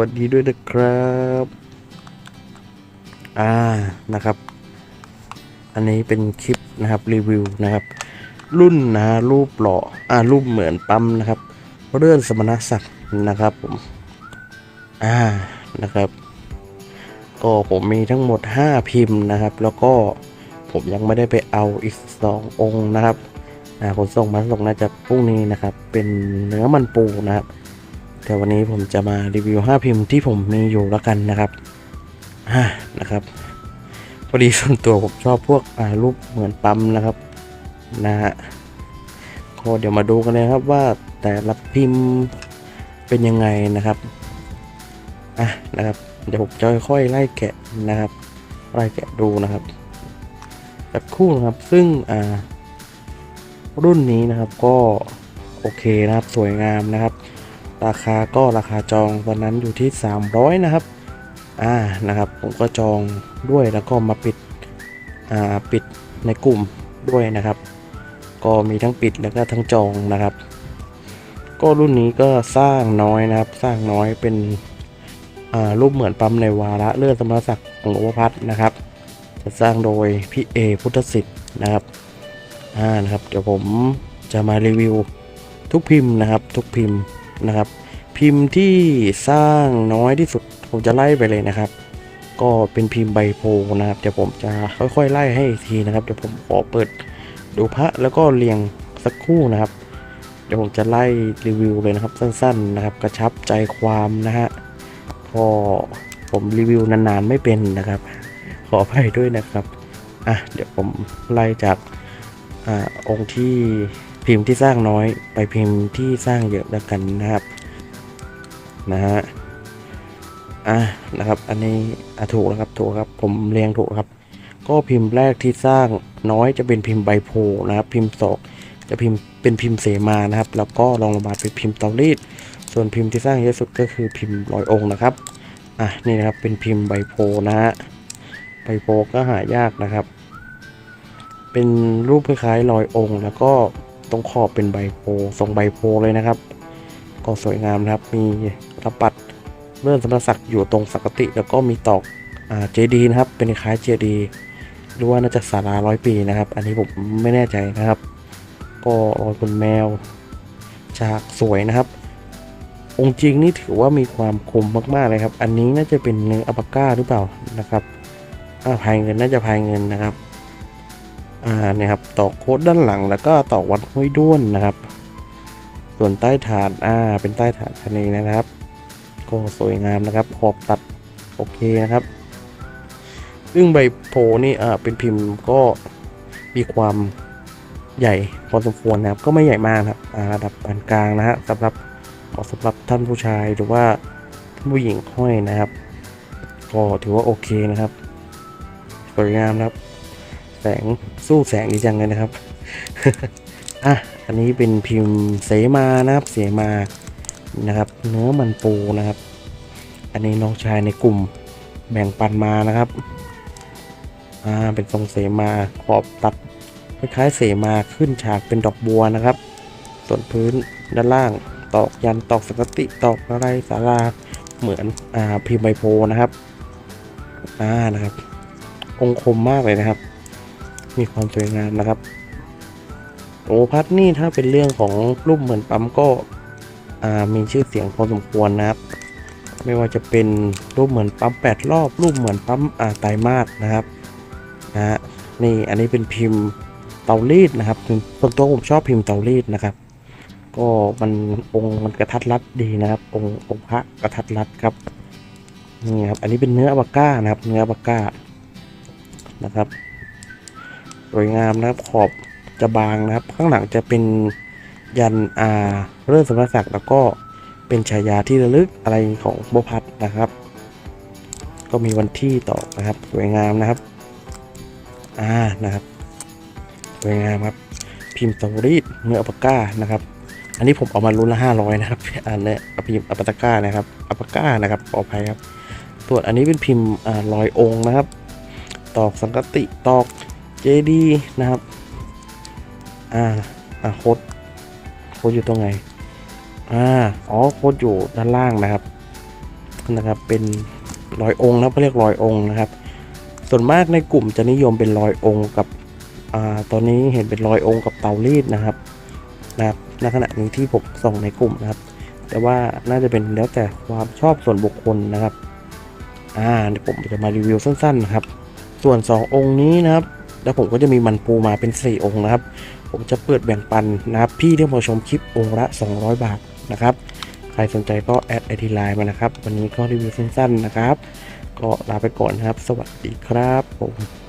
วัสดีด้วยนะครับ อ่านะครับ อันนี้เป็นคลิปนะครับรีวิวนะครับ รุ่นนะรูปหล่ออ่ารูปเหมือนปั๊มนะครับเลื่อนสมณศักดิ์นะครับผมอ่านะครับ ก็ผมมีทั้งหมด 5 พิมพ์นะครับ แล้วก็ผมยังไม่ได้ไปเอาอีก 2 องค์นะครับอ่าผมส่งมาส่งน่าจะพรุ่งนี้นะครับ เป็นเนื้อมันปูนะครับ แต่วันนี้ผมจะมารีวิว 5 พิมพ์ที่ผมมีอยู่แล้วกันนะครับอ่านะครับพอดีส่วนตัวผมชอบพวกรูปเหมือนปั๊มนะครับนะฮะก็เดี๋ยวมาดูกันเลยครับว่าแต่ละพิมพ์เป็นยังไงนะครับอะนะครับ เดี๋ยวผมจะค่อยๆไล่แกะนะครับไล่แกะดูนะครับสักคู่นะครับซึ่งอ่ารุ่นนี้นะครับก็โอเคนะครับสวยงามนะครับ ราคาก็ราคาจองตอนนั้นอยู่ที่ 300 นะครับ อ่า นะครับ ผมก็จองด้วยแล้วก็มาปิด อ่า ปิดในกลุ่มด้วยนะครับ ก็มีทั้งปิดแล้วก็ทั้งจองนะครับ ก็รุ่นนี้ก็สร้างน้อยนะครับ สร้างน้อยเป็น อ่า รูปเหมือนปั๊มในวาระเลือนสมณศักดิ์ของหลวงพ่อพัดนะครับ จะสร้างโดยพี่เอพุทธสิทธิ์นะครับ อ่า นะครับ เดี๋ยวผมจะมารีวิวทุกพิมพ์นะครับ ทุกพิมพ์ นะครับ พิมพ์ที่สร้างน้อยที่สุดผมจะไล่ไปเลยนะครับ ก็เป็นพิมพ์ใบโพนะครับเดี๋ยวผมจะค่อยๆไล่ให้อีกทีนะครับเดี๋ยวผมขอเปิดดูพระแล้วก็เรียงสักคู่นะครับ เดี๋ยวผมจะไล่รีวิวเลยนะครับสั้นๆนะครับ กระชับใจความนะฮะพอผมรีวิวนานๆไม่เป็นนะครับ ขออภัยด้วยนะครับอะเดี๋ยวผมไล่จากอ่าองค์ที่ พิมพ์ที่สร้างน้อยไปพิมพ์ที่สร้างเยอะแล้วกันนะครับนะฮะอะนะครับ อันนี้อะถูกแล้วครับถูกครับ ผมเรียงถูกครับ ก็พิมพ์แรกที่สร้างน้อยจะเป็นพิมพ์ใบโพนะครับ พิมพ์สองจะพิมพ์เป็นพิมพ์เสมานะครับ แล้วก็รองลงมาเป็นพิมพ์เตารีด ส่วนพิมพ์ที่สร้างเยอะสุดก็คือพิมพ์ร้อยองค์นะครับอะนี่นะครับเป็นพิมพ์ใบโพนะฮะใบโพก็หายากนะครับ เป็นรูปคล้ายๆรอยองค์ แล้วก็ ตรงขอบเป็นใบโพทรงใบโพเลยนะครับ ก็สวยงามนะครับ มีระปัดเลื่อนสมณศักดิ์อยู่ตรงสักติ แล้วก็มีตอกเจดีนะครับ เป็นคล้ายเจดีหรือว่าน่าจะศาลาร้อยปีนะครับ อันนี้ผมไม่แน่ใจนะครับ ก็รอยคุณแมวฉากสวยนะครับ องค์จริงนี่ถือว่ามีความคมมากๆเลยครับ อันนี้น่าจะเป็นเนื้ออัปก้าหรือเปล่านะครับอ่าพายเงินน่าจะพายเงินนะครับ อ่าเนี่ยครับตอกโค้ดด้านหลังแล้วก็ตอกวัดห้วยด้วนนะครับ ส่วนใต้ฐานอ่าเป็นใต้ฐานชนีนะครับก็สวยงามนะครับขอบตัดโอเคนะครับ ซึ่งใบโพนี่อ่าเป็นพิมพ์ก็มีความใหญ่พอสมควรนะครับ ก็ไม่ใหญ่มากนะครับอ่าระดับปานกลางนะฮะสำหรับเหมาะสำหรับท่านผู้ชายหรือว่าท่านผู้หญิงห้อยนะครับ ก็ถือว่าโอเคนะครับสวยงามนะครับ แสงสู้แสงดีจังเลยนะครับ อะ อันนี้เป็นพิมพ์เสมานะครับ เสมานะครับ เนื้อมันปูนะครับ อันนี้น้องชายในกลุ่มแบ่งปันมานะครับ อ่า เป็นทรงเสมาขอบตัดคล้ายๆเสมาขึ้นฉากเป็นดอกบัวนะครับ ส่วนพื้นด้านล่างตอกยันตอกสกติตอกอะไรสาราเหมือนอ่าพิมพ์ใบโพนะครับ อ่านะครับ องค์คมมากเลยนะครับ มีความสวยงามนะครับโอพัดนี่ถ้าเป็นเรื่องของรูปเหมือนปั๊มก็มีชื่อเสียงพอสมควรนะครับ ไม่ว่าจะเป็นรูปเหมือนปั๊มแปดรอบ รูปเหมือนปั๊มอ่าไตรมาสนะครับนะฮะนี่อันนี้เป็นพิมพ์เตารีดนะครับส่วนตัวผมชอบพิมพ์เตารีดนะครับ ก็มันองค์มันกระทัดรัดดีนะครับ องค์องค์พระกระทัดรัดครับนี่ครับอันนี้เป็นเนื้ออัปาก้านะครับ เนื้ออัปาก้านะครับ วยงามนะครับ ขอบจะบางนะครับ ข้างหลังจะเป็นยันอาเรื่องสมณศักดิ์แล้วก็เป็นฉายาที่ระลึกอะไรของโบพัดนะครับ ก็มีวันที่ต่อนะครับ สวยงามนะครับอ่านะครับ สวยงามครับ พิมพ์เตารีดเนื้ออัปก้านะครับ อันนี้ผมเอามารุ่นละห้าร้อยนะครับ อันนี้พิมพ์อัปปาก้านะครับอัปก้านะครับขออภัยครับส่วนอันนี้เป็นพิมพ์ลอยองค์นะครับ ตอกสังกติตอก JD นะครับ อ่า อ่าโค้ดโค้ดอยู่ตรงไหน อ่า อ๋อโค้ดอยู่ด้านล่างนะครับ นะครับ เป็นร้อยองค์นะเขาเรียกร้อยองค์นะครับ ส่วนมากในกลุ่มจะนิยมเป็นร้อยองค์กับ อ่า ตอนนี้เห็นเป็นร้อยองค์กับเตารีดนะครับ นะครับณขณะนี้ที่ผมส่งในกลุ่มนะครับ แต่ว่าน่าจะเป็นแล้วแต่ความชอบส่วนบุคคลนะครับ อ่าเดี๋ยวผมจะมารีวิวสั้นๆนะครับ ส่วน 2 องค์นี้นะครับ แล้วผมก็จะมีมันปูมาเป็น 4 องค์นะครับ ผมจะเปิดแบ่งปันนะครับ พี่ที่มาชมคลิปองค์ละ 200 บาทนะครับ ใครสนใจก็แอดไอทีไลน์มานะครับ วันนี้ก็รีวิวสั้นๆนะครับ ก็ลาไปก่อนนะครับ สวัสดีครับผม